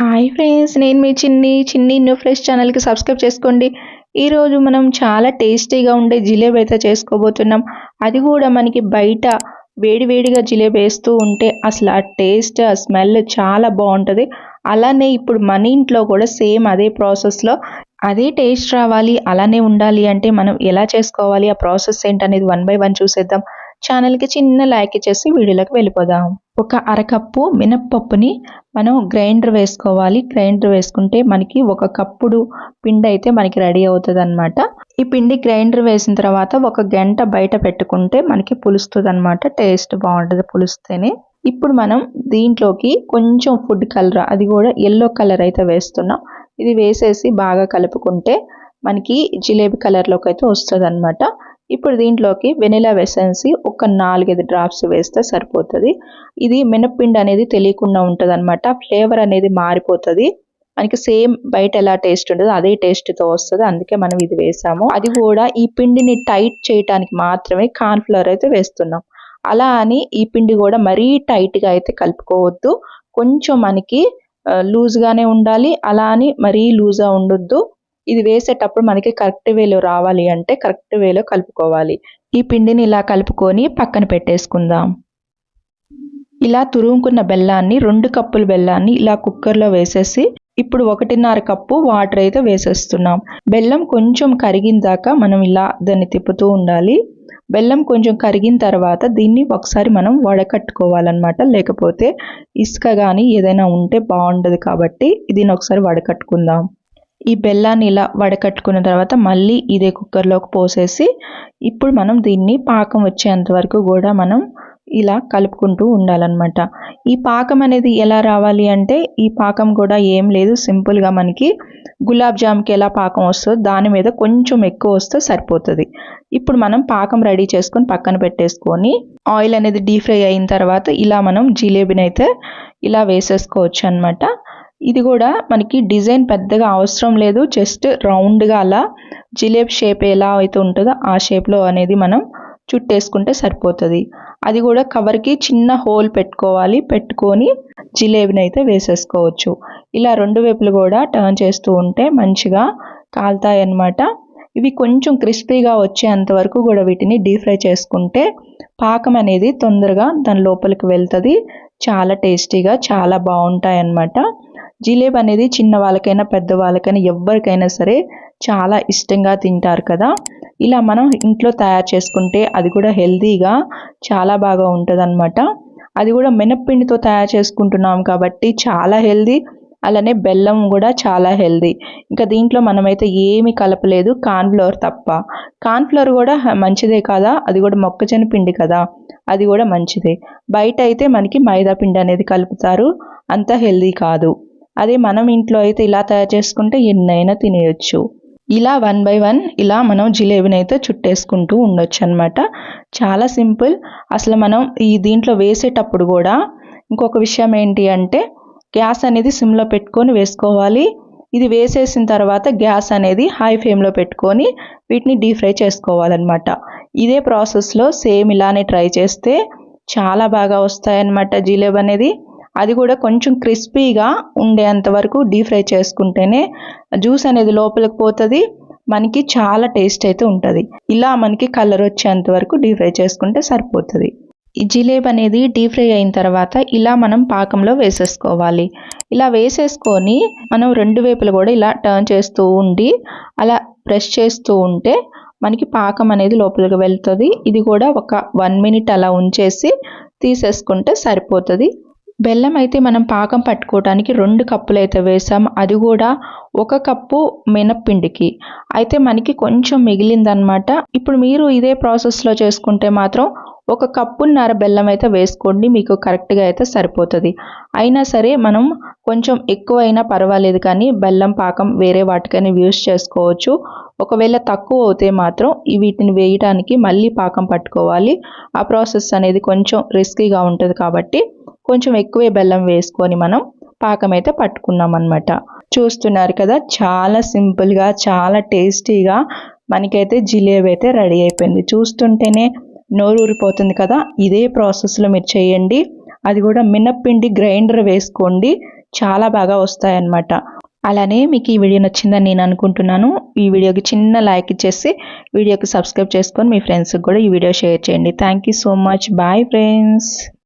Hi friends నేను మీ చిన్ని చిన్ని న్యూ ఫ్రెష్ ఛానల్కి సబ్స్క్రైబ్ చేసుకోండి. ఈరోజు మనం చాలా టేస్టీగా ఉండే జిలేబీ అయితే చేసుకోబోతున్నాం. అది కూడా మనకి బయట వేడి వేడిగా జిలేబీ వేస్తూ ఉంటే అసలు ఆ టేస్ట్ ఆ స్మెల్ చాలా బాగుంటుంది. అలానే ఇప్పుడు మన ఇంట్లో కూడా సేమ్ అదే ప్రాసెస్లో అదే టేస్ట్ రావాలి అలానే ఉండాలి అంటే మనం ఎలా చేసుకోవాలి ఆ ప్రాసెస్ ఏంటనేది వన్ బై వన్ చూసేద్దాం. ఛానల్కి చిన్న లైక్ ఇచ్చేసి వీడియోలోకి వెళ్ళిపోదాం. ఒక అరకప్పు మినప్పప్పుని మనం గ్రైండర్ వేసుకోవాలి. గ్రైండర్ వేసుకుంటే మనకి ఒక కప్పుడు పిండి అయితే మనకి రెడీ అవుతుంది అనమాట ఈ పిండి గ్రైండర్ వేసిన తర్వాత ఒక గంట బయట పెట్టుకుంటే మనకి పులుస్తుంది అనమాట టేస్ట్ బాగుంటుంది పులిస్తేనే. ఇప్పుడు మనం దీంట్లోకి కొంచెం ఫుడ్ కలర్ అది కూడా ఎల్లో కలర్ అయితే వేస్తున్నాం. ఇది వేసేసి బాగా కలుపుకుంటే మనకి జిలేబీ కలర్లోకి అయితే వస్తుంది అనమాట ఇప్పుడు దీంట్లోకి వెనిలా వెసెన్సి ఒక నాలుగైదు డ్రాప్స్ వేస్తే సరిపోతుంది. ఇది మినప్పిండి అనేది తెలియకుండా ఉంటుంది అనమాట ఫ్లేవర్ అనేది మారిపోతుంది. మనకి సేమ్ బయట ఎలా టేస్ట్ ఉంటుందో అదే టేస్ట్తో వస్తుంది. అందుకే మనం ఇది వేసాము. అది కూడా ఈ పిండిని టైట్ చేయడానికి మాత్రమే కార్న్ఫ్లవర్ అయితే వేస్తున్నాం. అలా అని ఈ పిండి కూడా మరీ టైట్గా అయితే కలుపుకోవద్దు. కొంచెం మనకి లూజ్గానే ఉండాలి. అలా అని మరీ లూజ్గా ఉండొద్దు. ఇది వేసేటప్పుడు మనకి కరెక్ట్ వేలో రావాలి అంటే కరెక్ట్ వేలో కలుపుకోవాలి. ఈ పిండిని ఇలా కలుపుకొని పక్కన పెట్టేసుకుందాం. ఇలా తురుముకున్న బెల్లాన్ని రెండు కప్పుల బెల్లాన్ని ఇలా కుక్కర్లో వేసేసి ఇప్పుడు ఒకటిన్నర కప్పు వాటర్ అయితే వేసేస్తున్నాం. బెల్లం కొంచెం కరిగిన దాకా మనం ఇలా దాన్ని తిప్పుతూ ఉండాలి. బెల్లం కొంచెం కరిగిన తర్వాత దీన్ని ఒకసారి మనం వడకట్టుకోవాలన్నమాట. లేకపోతే ఇసుక కానీ ఏదైనా ఉంటే బాగుండదు కాబట్టి దీన్ని ఒకసారి వడకట్టుకుందాం. ఈ బెల్లాన్ని ఇలా వడకట్టుకున్న తర్వాత మళ్ళీ ఇదే కుక్కర్లోకి పోసేసి ఇప్పుడు మనం దీన్ని పాకం వచ్చేంత వరకు కూడా మనం ఇలా కలుపుకుంటూ ఉండాలన్నమాట. ఈ పాకం అనేది ఎలా రావాలి అంటే ఈ పాకం కూడా ఏం లేదు సింపుల్గా మనకి గులాబ్ జామ్కి ఎలా పాకం వస్తుందో దాని మీద కొంచెం ఎక్కువ వస్తే సరిపోతుంది. ఇప్పుడు మనం పాకం రెడీ చేసుకొని పక్కన పెట్టేసుకొని ఆయిల్ అనేది డీప్ ఫ్రై అయిన తర్వాత ఇలా మనం జిలేబీని అయితే ఇలా వేసేసుకోవచ్చు అనమాట ఇది కూడా మనకి డిజైన్ పెద్దగా అవసరం లేదు. జస్ట్ రౌండ్గా అలా జిలేబీ షేప్ ఎలా అయితే ఉంటుందో ఆ షేప్లో అనేది మనం చుట్టేసుకుంటే సరిపోతుంది. అది కూడా కవర్కి చిన్న హోల్ పెట్టుకోవాలి. పెట్టుకొని జిలేబీని అయితే వేసేసుకోవచ్చు. ఇలా రెండు వైపులు కూడా టర్న్ చేస్తూ ఉంటే మంచిగా కాలుతాయి అన్నమాట. ఇవి కొంచెం క్రిస్పీగా వచ్చేంత వరకు కూడా వీటిని డీప్ ఫ్రై చేసుకుంటే పాకం అనేది తొందరగా దాని లోపలికి వెళ్తుంది. చాలా టేస్టీగా చాలా బాగుంటాయి అన్నమాట. జిలేబ్ అనేది చిన్న వాళ్ళకైనా పెద్ద వాళ్ళకైనా ఎవరికైనా సరే చాలా ఇష్టంగా తింటారు కదా. ఇలా మనం ఇంట్లో తయారు చేసుకుంటే అది కూడా హెల్తీగా చాలా బాగా ఉంటుంది అది కూడా మినప్పిండితో తయారు చేసుకుంటున్నాం కాబట్టి చాలా హెల్దీ అలానే బెల్లం కూడా చాలా హెల్దీ ఇంకా దీంట్లో మనమైతే ఏమి కలపలేదు కార్న్ఫ్లవర్ తప్ప. కార్న్ఫ్లవర్ కూడా మంచిదే కదా అది కూడా మొక్కజొన్న పిండి కదా అది కూడా మంచిదే. బయట అయితే మనకి మైదా పిండి అనేది కలుపుతారు అంత హెల్దీ కాదు. అదే మనం ఇంట్లో అయితే ఇలా తయారు చేసుకుంటే ఎన్నైనా తినేయచ్చు. ఇలా వన్ బై వన్ ఇలా మనం జిలేబీని అయితే చుట్టేసుకుంటూ ఉండొచ్చు అనమాట చాలా సింపుల్. అసలు మనం ఈ దీంట్లో వేసేటప్పుడు కూడా ఇంకొక విషయం ఏంటి అంటే గ్యాస్ అనేది సిమ్లో పెట్టుకొని వేసుకోవాలి. ఇది వేసేసిన తర్వాత గ్యాస్ అనేది హై ఫ్లేమ్లో పెట్టుకొని వీటిని డీప్ ఫ్రై చేసుకోవాలన్నమాట. ఇదే ప్రాసెస్లో సేమ్ ఇలానే ట్రై చేస్తే చాలా బాగా వస్తాయన్నమాట జిలేబీ అనేది. అది కూడా కొంచెం క్రిస్పీగా ఉండేంత వరకు డీప్ ఫ్రై చేసుకుంటేనే జ్యూస్ అనేది లోపలికి పోతుంది మనకి చాలా టేస్ట్ అయితే ఉంటుంది. ఇలా మనకి కలర్ వచ్చేంత వరకు డీప్ ఫ్రై చేసుకుంటే సరిపోతుంది. ఈ జిలేబ్ అనేది డీప్ ఫ్రై అయిన తర్వాత ఇలా మనం పాకంలో వేసేసుకోవాలి. ఇలా వేసేసుకొని మనం రెండు వైపులు కూడా ఇలా టర్న్ చేస్తూ ఉండి అలా ప్రెస్ చేస్తూ ఉంటే మనకి పాకం అనేది లోపలికి వెళ్తుంది. ఇది కూడా ఒక వన్ మినిట్ అలా ఉంచేసి తీసేసుకుంటే సరిపోతుంది. బెల్లం అయితే మనం పాకం పట్టుకోవడానికి రెండు కప్పులు అయితే వేసాం. అది కూడా ఒక కప్పు మినప్పిండికి. అయితే మనకి కొంచెం మిగిలిందనమాట ఇప్పుడు మీరు ఇదే ప్రాసెస్లో చేసుకుంటే మాత్రం ఒక కప్పున్నర బెల్లం అయితే వేసుకోండి మీకు కరెక్ట్గా అయితే సరిపోతుంది. అయినా సరే మనం కొంచెం ఎక్కువైనా పర్వాలేదు కానీ బెల్లం పాకం వేరే వాటికైనా యూస్ చేసుకోవచ్చు. ఒకవేళ తక్కువ అవుతే మాత్రం వీటిని వేయడానికి మళ్ళీ పాకం పట్టుకోవాలి. ఆ ప్రాసెస్ అనేది కొంచెం రిస్కీగా ఉంటుంది కాబట్టి కొంచెం ఎక్కువే బెల్లం వేసుకొని మనం పాకం అయితే పట్టుకున్నాం అనమాట చూస్తున్నారు కదా చాలా సింపుల్గా చాలా టేస్టీగా మనకైతే జిలేబీ అయితే రెడీ అయిపోయింది. చూస్తుంటేనే నోరు ఊరిపోతుంది కదా ఇదే ప్రాసెస్లో మీరు చేయండి. అది కూడా మినప్పిండి గ్రైండర్ వేసుకోండి. చాలా బాగా వస్తాయన్నమాట. అలానే మీకు ఈ వీడియో నచ్చిందని నేను అనుకుంటున్నాను. ఈ వీడియోకి చిన్న లైక్ ఇచ్చేసి వీడియోకి సబ్స్క్రైబ్ చేసుకొని మీ ఫ్రెండ్స్కి కూడా ఈ వీడియో షేర్ చేయండి. Thank you so much. Bye friends.